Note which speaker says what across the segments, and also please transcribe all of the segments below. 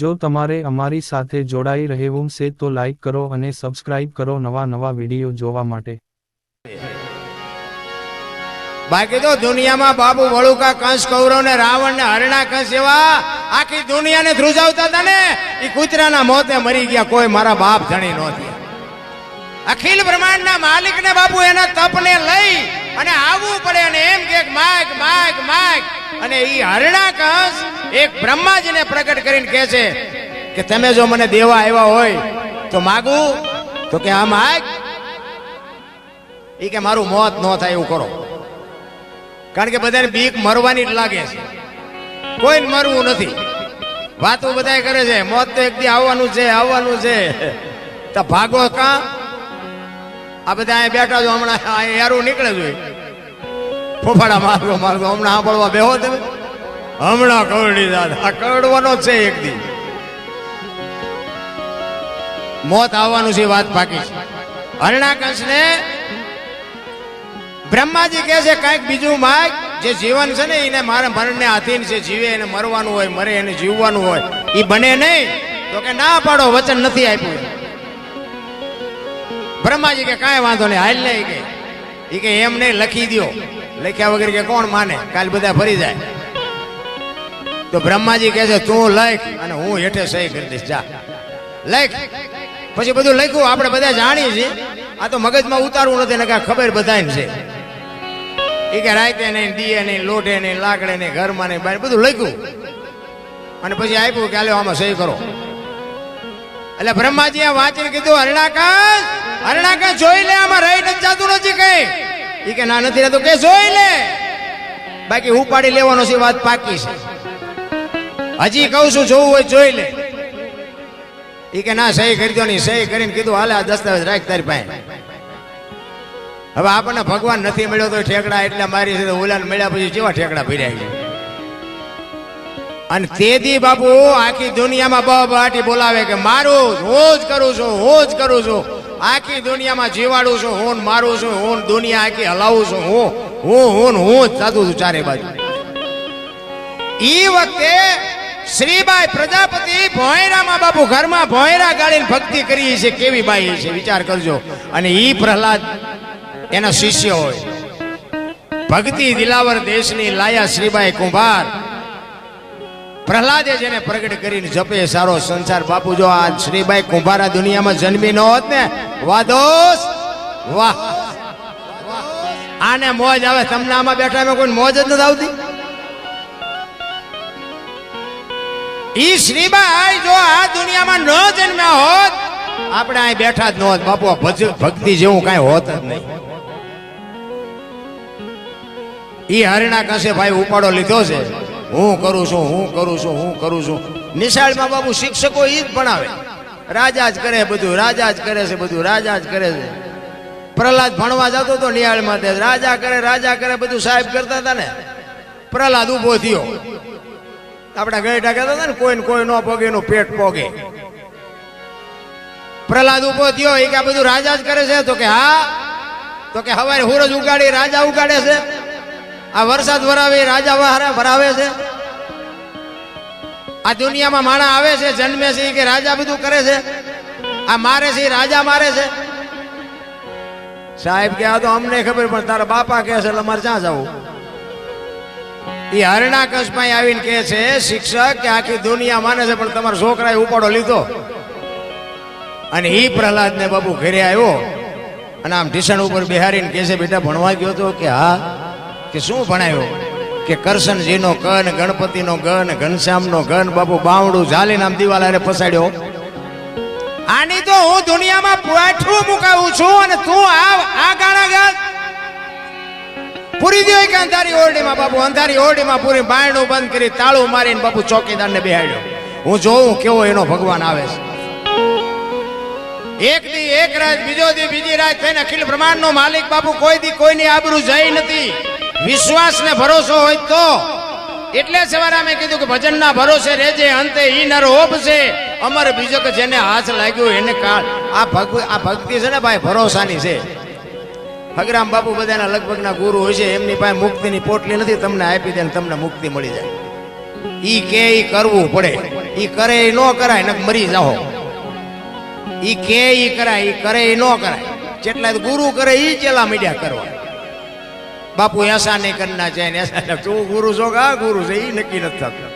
Speaker 1: જો તમારે અમારી સાથે જોડાઈ રહેવું છે તો લાઈક કરો અને સબસ્ક્રાઇબ કરો નવા નવા વીડિયો જોવા માટે.
Speaker 2: બાકી તો દુનિયામાં બાબુ વળુકા કંસ, કૌરવ ને રાવણ ને હરણા કંસ એવા આખી દુનિયાને ધ્રુજાવતા હતા ને એ કૂતરાના મોતે મરી ગયા, કોઈ મારા બાપ જણી નહોતી અખિલ બ્રહ્માંડના માલિક ને બાપુ એના તપને લઈ અને આવવું પડે અને એમ કે માગ અને એ હરણાકાશ એક બ્રહ્માજીને પ્રગટ કરીને કહે છે કે તમે જો મને દેવા આવ્યા હોય તો માગું, તો કે આ માગ. એ કે મારું મોત ન થાય એવું કરો. કારણ કે બધાને બીક મરવાની જ લાગે છે. કોઈ મરવું નથી. વાતો બધાય કરે છે, મોત તો એક દી આવવાનું છે આવવાનું છે. તો ભાગો કા? આ બધા અહીંયા બેઠા છો, હમણાં યારું નીકળે છે. ફોફાડા મારગો મારગો હમણાં સાંભળવા બેહો તમે. હમણાં કરડી દાદા. કરડવાનો છે એક દી. મોત આવવાનું છે વાત પાકી છે. હરણાકંશ ને બ્રહ્માજી કહે છે, કંઈક બીજું માગ, જે જીવન છે ને, એને મારા મરણને આધીન છે. જીવે એને મરવાનું હોય, મરે એને જીવવાનું હોય. એ બને નહીં. તો કે, ના પાડો, વચન નથી આપ્યું. બ્રહ્માજી કે, કાંઈ વાંધો નહીં, હાલ નહીં કે એ કે, એમ નહીં, લખી દ્યો. લખ્યા વગર કે કોણ માને? કાલ બધા ફરી જાય. તો બ્રહ્માજી કહે છે, તું લખ અને હું હેઠે સહી કરી દઈશ. જા. લખ. પછી બધું લખ્યું. આપણે બધા જાણીએ છીએ. આ તો મગજમાં ઉતારવું નથી ને કાંઈ ખબર બધાને છે. એ કે રાતે નહીં, દીએ નહીં લોટે નહીં, લાકડે નહીં, ઘરમાં નહીં બહાર બધું લખ્યું. અને પછી આપ્યું કે, હાલો, આમાં સહી કરો. એટલે બ્રહ્માજી આ વાંચીને કીધું હરણાકાશ હરણાકાશ જોઈ લે, આમાં રહી નથી જાતું નથી કઈ. એ કે ના નથી રહેતું. કે જોઈ લે. બાકી ઉપાડી લેવાનો છે વાત પાકી છે. હજી કહું છું, જોવું હોય જોઈ લે. એ કે ના, સહી કરી દો નહીં સહી કરીને કીધું, હાલે, આ દસ્તાવેજ રાખ તારી પાસે. હવે આપણને ભગવાન નથી મળ્યો તો ઠેકડા એટલે મારી છે ઓલાને મળ્યા પછી કેવા ઠેકડા ભર્યા છે? અને તેદી બાપુ આખી દુનિયામાં બહાટી બોલાવે કે, મારું હું જ કરું છું હું જ કરું છું. આખી દુનિયામાં જીવાડું છું, હું મારું છું, હું દુનિયા આખી હલાવું છું, હું હું હું હું જ થતું છું ચારે બાજુ. ઈ વખતે શ્રીબાઈ પ્રજાપતિ ભોયરામાં બાપુ ઘરમાં ભોયરા ગાળીને ભક્તિ કરી છે કેવી બાઈ છે, વિચાર કરજો. અને ઈ પ્રહલાદ, એના શિષ્ય હોય. ભક્તિ દિલાવર દેશની લાયા શ્રીબાઈ કુંભાર પ્રહલાદે જેને પ્રગટ કરીને જપે સારો સંસાર. બાપુ, જો આ શ્રીબાઈ કુંભારા દુનિયામાં જન્મી ન હોત ને, વાહ દોસ્ત, વાહ. આને મોજ આવે. તમને આમાં બેઠા એમાં કોઈ મોજ જ નથી આવતી? ઈ શ્રીબાઈ જો આ દુનિયામાં ન જન્મ્યા હોત, આપણે અહીં બેઠા જ ન હોત. બાપુ ભક્તિ જેવું કાંઈ હોત જ નહીં. ઈ હરિણા કશે ભાઈ ઉપાડો લીધો છે? હું કરું છું, હું કરું છું, હું કરું છું. નિશાળમાં બાબુ શિક્ષકો ઈ જ ભણાવે. રાજા જ કરે બધું, રાજા જ કરે છે બધું, રાજા જ કરે છે. પ્રહલાદ ભણવા જતો હતો નિહાળમાં તે રાજા કરે રાજા કરે બધું સાહેબ કરતા હતા ને. પ્રહલાદ ઊભો થયો. આપણા ગઈઢા કહેતા હતા ને, કોઈને કોઈ ન પોગે, એનું પેટ પોગે. પ્રહલાદ ઊભો થયો એ કે બધું રાજા જ કરે છે? તો કે હા. તો કે હવારે સૂરજ ઉગાડી, રાજા ઉગાડે છે. આ વરસાદ વરાવે, રાજા વહારે ભરાવે છે. આ દુનિયામાં માણા આવે છે, જન્મે છે કે રાજા બધું કરે છે. આ મારે છે રાજા મારે છે. સાહેબ કે આ તો અમને ખબર, પણ તારા બાપા કહે છે એટલે અમારે ક્યાં જવું? એ હરણાકશમાં આવીને કહે છે, શિક્ષક, કે આખી દુનિયા માને છે, પણ તમારા છોકરાએ ઉપાડો લીધો. અને એ પ્રહલાદ ને બાબુ ઘરે આવ્યો. અને આમ ઢીસણ ઉપર બિહારીને કહે છે, બેટા ભણવા ગયો તો કે હા કે શું ભણાયો? કે કરશનજીનો કન ગણપતિનો ગન ઘનશ્યામનો ગન બાપુ બાવડું ઝાલીને આમ દિવાલ પસાડ્યો આની તો હું દુનિયામાં પાઠું મુકાવું છું અને તું આ આ ગાળ પૂરી દે કે અંધારી ઓરડીમાં, બાપુ. અંધારી ઓરડીમાં પૂરી બાયણું બંધ કરી તાળું મારીને બાપુ ચોકીદારને બેહાડ્યો. હું જોઉં કેવો એનો ભગવાન આવે છે. એક દી એક રાત, બીજો દી, બીજી રાત થઈને અખિલ બ્રહ્માંડનો માલિક બાપુ કોઈ દી કોઈની આબરૂ જઈ નથી. વિશ્વાસ ને ભરોસો હોય તો. એટલે સવારે અમે કીધું કે ભજનના ભરોસે રેજે અંતે ઈ નર છે અમર બીજો કે જેને હાથ લાગ્યો એને કાળ. આ ભગ આ ભક્તિ છે ને ભાઈ, ભરોસાની છે. હગરામ બાપુ બધાના લગભગના ગુરુ હોય છે, એમની પાસે મુક્તિની પોટલી નથી, તમને આપી દે તમને મુક્તિ મળી જાય. ઈ કે ઈ કરવું પડે. ઈ કરે એ ન કરાય ને મરી જાઓ. ઈ કે ઈ કરાય, ઈ કરે એ ન કરાય. જેટલા ગુરુ કરે ઈ ચેલા મીડિયા કરવા. બાપુ એસા નહીં કરના છે ને એસા તું ગુરુ છો કે ગુરુ છે એ નક્કી નથી થતું.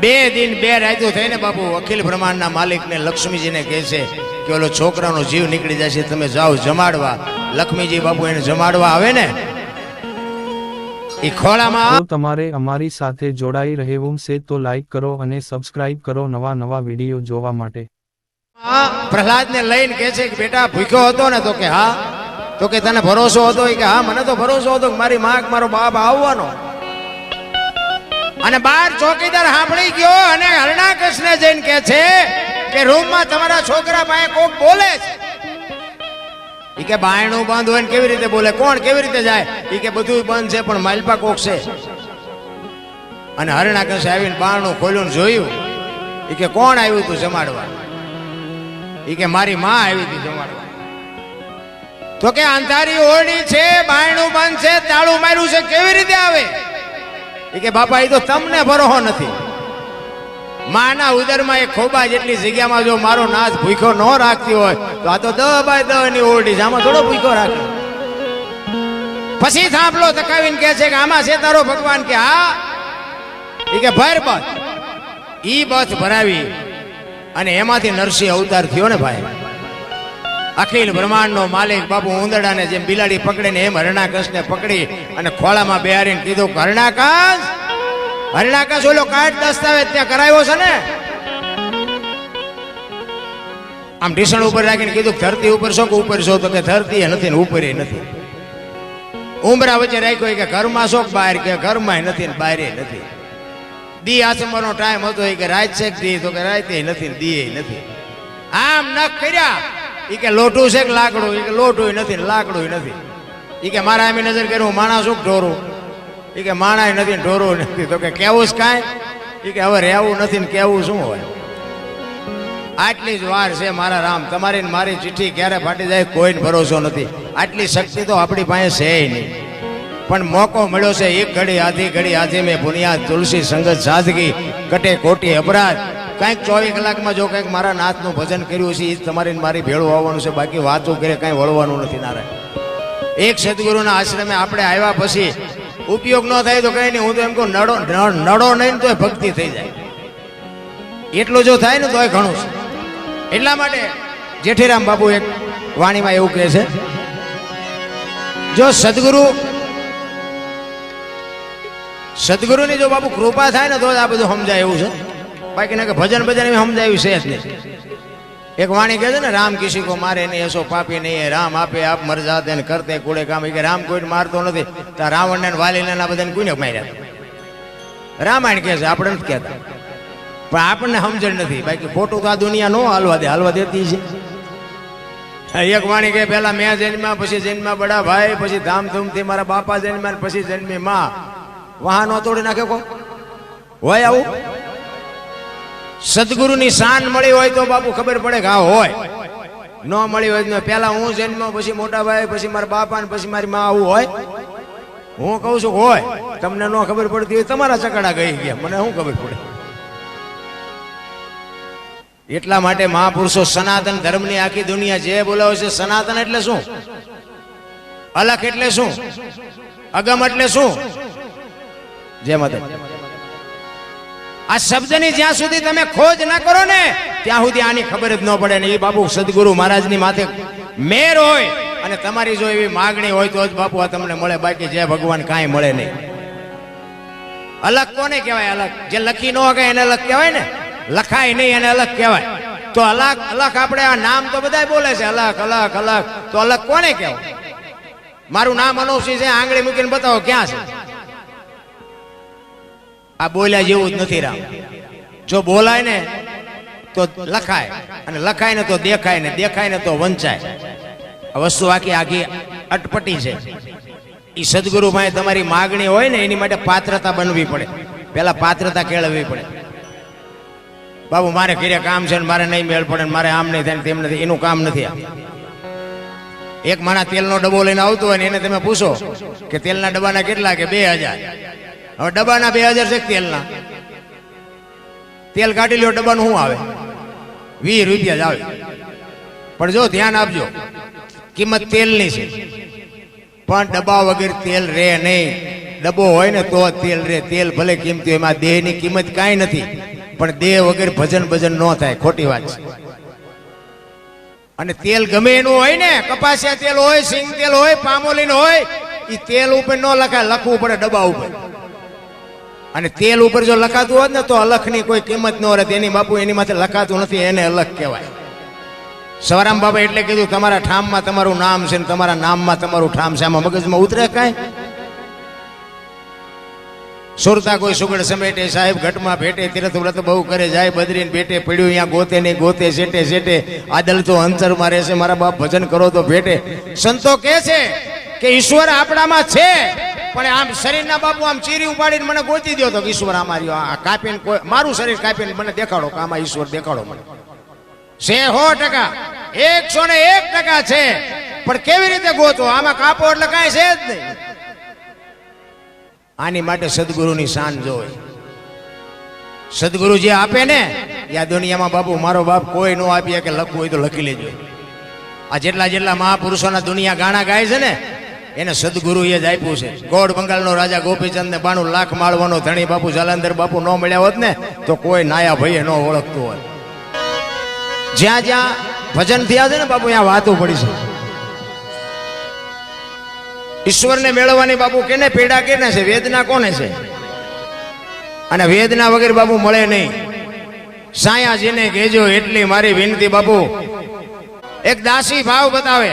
Speaker 2: બે દિન બે રાતો થઈને બાપુ અખિલ બ્રહ્માંડના માલિકને લક્ષ્મીજીને કહે છે કે ઓલો છોકરાનો જીવ નીકળી જાય છે તમે જાઓ જમાડવા. લક્ષ્મીજી બાપુ એને જમાડવા આવે ને એ ખોળામાં
Speaker 1: તમારે અમારી સાથે જોડાઈ રહેવું છે તો લાઈક કરો અને સબસ્ક્રાઇબ કરો નવા નવા વીડિયો જોવા માટે.
Speaker 2: પ્રહલાદને લઈને કહે છે કે બેટા ભૂખ્યો હતો ને તો કે હા તો કે તને ભરોસો હતો કે, હા, મને તો ભરોસો હતો કે મારી માં કે મારો બાપ આવવાનો. અને બાર ચોકીદાર સાંભળી ગયો અને હરણાકૃષ્ણ જઈને કે છે કે, રૂમમાં તમારા છોકરા પાસે કોક બોલે છે? ઈ કે, બાયણું બંધ હોય ને કેવી રીતે બોલે? કોણ કેવી રીતે જાય? ઈ કે, બધું બંધ છે, પણ માલપા કોક છે. અને હરણાકૃષ્ણ આવીને બારણું ખોલ્યું જોયું. ઈ કે, કોણ આવ્યું તું જમાડવા? ઈ કે, મારી માં આવી હતી જમાડવા. તો કે અંધારી ઓરડી છે, બાયણું બંધ છે, તાળું માર્યું છે, કેવી રીતે આવે? એ કે બાપા એ તો તમને ભરોહો નથી. માના ઉદરમાં એ ખોબા જેટલી જગ્યામાં જો મારો નાશ ભૂખો ન રાખતી હોય, તો આ તો દ બાય દની ઓરડી છે, આમાં થોડો ભૂખો રાખે. પછી થાંભલો તકાવીને કહે છે કે, આમાં છે તારો ભગવાન કે, હા? એ કે, ભર બસ. ઈ બસ ભરાવી અને એમાંથી નરસિંહ અવતાર થયો ને ભાઈ. અખિલ બ્રહ્માંડનો માલિક બાપુ ઉંદડાને જેમ બિલાડી પકડીને એમ હરણાકસને પકડી અને ખોળામાં બેહારીને કીધું હરણાકશ! હરણાકસ ઓલો કાર્ડ દસ્તાવેજ ત્યાં કરાયો છે ને? આમ ઢીસણ ઉપર રાખીને કીધું ધરતી ઉપર છો ઉપર છો? તો કે ધરતી નથી ને ઉપર નથી. ઉમરા વચ્ચે રાખ્યો કે, ઘરમાં શોક બહાર? કે ઘરમાં નથી ને બહાર નથી. દી આસમરનો ટાઈમ હતો કે, રાત છે દી? તો કે, રાતે નથી ને નથી. આમ નખ કર્યા. ઈ કે લોટું છે કે લાકડું? એ કે લોટું નથી લાકડું નથી. ઈ કે મારા એમ નજર કર્યું હું માણસ શું ઢોરું? ઈ કે માણા નથી ઢોરું નથી. તો કે કેવું છે કાંઈ? એ કે હવે રહેવું નથી ને કેવું શું હોય? આટલી જ વાર છે મારા રામ. તમારી મારી ચિઠ્ઠી ક્યારે ફાટી જાય કોઈને ભરોસો નથી. આટલી શક્તિ તો આપણી પાસે છે નહીં. પણ મોકો મળ્યો છે. એક ઘડી, આધી ઘડી, આધી મેં બુનિયાદ તુલસી, સંગત, સાદગી, કટે કોટી અપરાધ. કંઈક ચોવીસ કલાકમાં જો કંઈક મારા નાથનું ભજન કર્યું છે એ જ તમારી મારી ભેળું આવવાનું છે. બાકી વાતો કરે, કાંઈ વળવાનું નથી નારાયણ. એક સદગુરુના આશ્રમે આપણે આવ્યા પછી ઉપયોગ ન થાય તો કંઈ નહીં. હું તો એમ કહું, નડો નડો નહીં તો ભક્તિ થઈ જાય. એટલું જો થાય ને તોય ઘણું છે. એટલા માટે જેઠીરામ બાબુ એક વાણીમાં એવું કહે છે. જો સદગુરુ સદગુરુની જો બાબુ કૃપા થાય ને તો જ આ બધું સમજાય એવું છે. બાકી ના કે ભજન ભજન એમ સમજાયું છે જ નહીં. એક વાણી કહે છે ને, રામ કિસી કો મારે નહીં, એસો પાપી નહીં. રામ આપે, આપ મરજા દે ને કરતે કુડે કામ. કે રામ કોઈને મારતો નથી. તો રાવણ ને વાલીને આ બધાને કોઈને માર્યા? રામાયણ કહે છે, આપણે નથી કહેતા. પણ આપણને સમજણ નથી. બાકી ખોટું તો આ દુનિયા નો હાલવા દે, હાલવા દેતી છે. એક વાણી કે પેલા મેં જન્મ્યા, પછી જન્મ્યા બડા ભાઈ, પછી ધામધૂમથી મારા બાપા જન્મ્યા, પછી જન્મી માં. વાહનો તોડી નાખે કો? હોય આવું? સદગુરુની શાન મળી હોય તો બાપુ ખબર પડે કે હા હોય. ન મળી હોય પેલા હું જન્મ પછી મોટા ભાઈ, પછી મારા બાપા ને, પછી મારી માં આવું હોય. હું કહું છું હોય. તમને ન ખબર પડતી હોય, તમારા ચકડા ગઈ ગયા. મને શું ખબર પડે? એટલા માટે મહાપુરુષો સનાતન ધર્મની આખી દુનિયા જે બોલાવે છે, સનાતન એટલે શું? અલખ એટલે શું? અગમ એટલે શું? જય માતા આ શબ્દની જ્યાં સુધી તમે ખોજ ના કરો ને, ત્યાં સુધી આની ખબર જ ન પડે ને. એ બાપુ સદગુરુ મહારાજની માથે મેર હોય અને તમારી જો એવી માગણી હોય તો જ બાપુ આ તમને મળે. બાકી જય ભગવાન કાંઈ મળે નહીં. અલગ કોને કહેવાય અલગ? જે લખી ન શકે એને અલગ કહેવાય ને? લખાય નહીં એને અલગ કહેવાય. તો અલગ અલગ આપણે આ નામ તો બધા બોલે છે. અલગ અલગ અલગ. તો અલગ કોને કહેવાય? મારું નામ અનુસિંહ છે, આંગળી મૂકીને બતાવો ક્યાં છે? આ બોલ્યા જેવું જ નથી રામ. જો બોલાય ને તો લખાય. અને લખાય ને તો દેખાય ને દેખાય ને તો વંચાય. વસ્તુ આખી આખી અટપટી છે. એ સદગુરુ ભાઈ તમારી માગણી હોય ને એની માટે પાત્રતા બનવી પડે. પેલા પાત્રતા કેળવવી પડે. બાબુ, મારે ઘરે કામ છે ને મારે નહીં મેળ પડે મારે આમ નહીં થાય તેમ નથી. એનું કામ નથી એક માણા તેલનો ડબ્બો લઈને આવતો હોય ને એને તમે પૂછો કે તેલના ડબ્બાના કેટલા કે બે હજાર? હવે ડબ્બાના બે હજાર છે તેલના. તેલ કાઢી લ્યો, ડબ્બાનું શું આવે? વીસ રૂપિયા જ આવે. પણ જો ધ્યાન આપજો, કિંમત તેલની છે. પણ ડબ્બા વગર તેલ રે નહીં. ડબ્બો હોય ને તો તેલ રે તેલ ભલે કિંમતી હોય, એમાં દેહની કિંમત કાંઈ નથી. પણ દેહ વગર ભજન ભજન ન થાય. ખોટી વાત છે. અને તેલ ગમે એનું હોય ને, કપાસિયા તેલ હોય, સિંગ તેલ હોય, પામોલીન હોય એ તેલ ઉપર ન લખાય, લખવું પડે ડબ્બા ઉપર. અને તેલ ઉપર જો લખાતું હોત ને તો અલખની કોઈ કિંમત ન રહે એની બાપુ એની માથે લખાતું નથી, એને અલખ કહેવાય. સવારામ બાબા એટલે કીધું, તમારા ઠામમાં તમારું નામ છે ને તમારા નામમાં તમારું ઠામ છે. આમાં મગજમાં ઉતરે કાંઈ? સુરતા કોઈ સુગડ સમેટે, સાહેબ, ઘટમાં ભેટે તીરથ વ્રત બહુ કરે, જાય બદરીને ભેટે પડ્યું અહીંયા ગોતે ને ગોતે સેટે સેટે આદલ તો અંતરમાં રહેશે મારા બાપ ભજન કરો તો ભેટે. સંતો કહે છે કે ઈશ્વર આપણામાં છે. પણ આમ શરીરના બાપુ આમ ચીરી ઉપાડીને મને ગોતી દો તો ઈશ્વર અમારી કાપીને મારું શરીર કાપીને મને દેખાડો કે આમાં ઈશ્વર દેખાડો મને. છે સો ટકા. એકસો ને એક ટકા છે. પણ કેવી રીતે ગોતો? આમાં કાપો એટલે કાંઈ છે જ નહીં. આની માટે સદગુરુની શાન જોઈ. સદગુરુ જે આપે ને, એ આ દુનિયામાં બાપુ મારો બાપ કોઈ નો આપીએ કે લખવું હોય તો લખી લેજો. આ જેટલા જેટલા મહાપુરુષોના દુનિયા ગાણા ગાય છે ને એને સદગુરુએ જ આપ્યું છે. ગોડ બંગાળનો રાજા ગોપીચંદ ને બાણું લાખ માળવાનો ધણી બાપુ જલંધર બાપુ ન મળ્યા હોત ને, તો કોઈ નાયા ભાઈએ ન ઓળખતું હોત જ્યાં જ્યાં ભજન થયા છે ને બાપુ, ત્યાં વાતો પડી છે. ઈશ્વરને મેળવવાની બાપુ કેને પીડા, કેને છે? વેદના કોને છે? અને વેદના વગર બાપુ મળે નહીં. સાયાજીને કહેજો, એટલી મારી વિનંતી બાપુ. એક દાસી ભાવ બતાવે.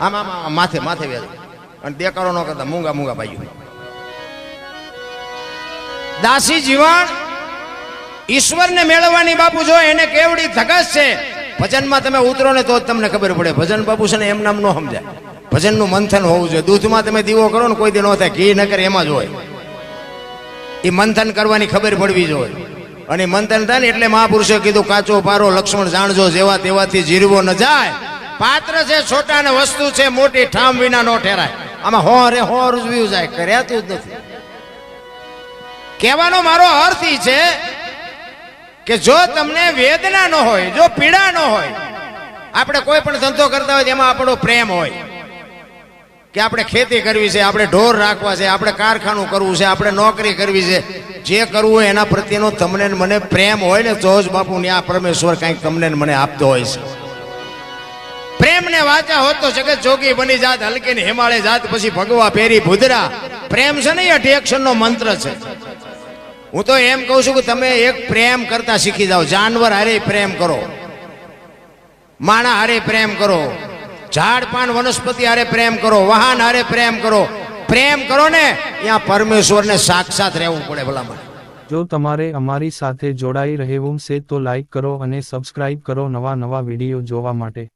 Speaker 2: આમ આમ માથે માથે વેદ અને દેકારો ન કરતા, મૂંગા મૂંગા ભાઈઓ. દાસી જીવન ઈશ્વરને મેળવવાની બાપુ જો એને કેવડી ધગસ છે, ભજનમાં તમે ઉતરો ને તો જ તમને ખબર પડે. ભજન બાપુ છે ને એમ નામ ન સમજાય. ભજનનું મંથન હોવું જોઈએ. દૂધમાં તમે દીવો કરો ને કોઈ દી ન થાય, ઘી ન કરે, એમાં જ હોય. એ મંથન કરવાની ખબર પડવી જોઈએ. અને મંથન થાય ને એટલે મહાપુરુષે કીધું, કાચો પારો લક્ષ્મણ જાણજો, જેવા તેવાથી જીરવો ન જાય. પાત્ર છે, છોટા ને વસ્તુ છે, મોટી ઠામ વિના નો ઠેરાય. આમાં હો રે, હો રૂજવ્યું જાય, કર્યાતું જ નથી. કહેવાનો મારો અર્થ છે કે જો તમને વેદના ન હોય, જો પીડા ન હોય, આપણે કોઈ પણ ધંધો કરતા હોય તેમાં આપણો પ્રેમ હોય. કે આપણે ખેતી કરવી છે, આપણે ઢોર રાખવા છે, આપણે કારખાનું કરવું છે, આપણે નોકરી કરવી છે, જે કરવું હોય એના પ્રત્યેનો તમને મને પ્રેમ હોય ને તો જ બાપુ ને આ પરમેશ્વર કંઈક તમને મને આપતો હોય છે. પ્રેમ ને વાંચા હોત તો જગત જોગી બની જાત હલકી ને હિમાલય જાત, પછી ભગવા પેરી ભૂદરા. પ્રેમ છે ને એ નો મંત્ર છે. હું તો એમ કહું છું કે તમે એક પ્રેમ કરતા શીખી જાઓ. જાનવર હારે પ્રેમ કરો. માણા હારે પ્રેમ કરો. ઝાડ પાન વનસ્પતિ હારે પ્રેમ કરો. વાહન હારે પ્રેમ કરો. પ્રેમ કરો ને, ત્યાં પરમેશ્વરને સાક્ષાત રહેવું પડે ભલામણ.
Speaker 1: જો તમારે અમારી સાથે જોડાઈ રહેવું છે તો લાઈક કરો અને સબસ્ક્રાઇબ કરો નવા નવા વીડિયો જોવા માટે.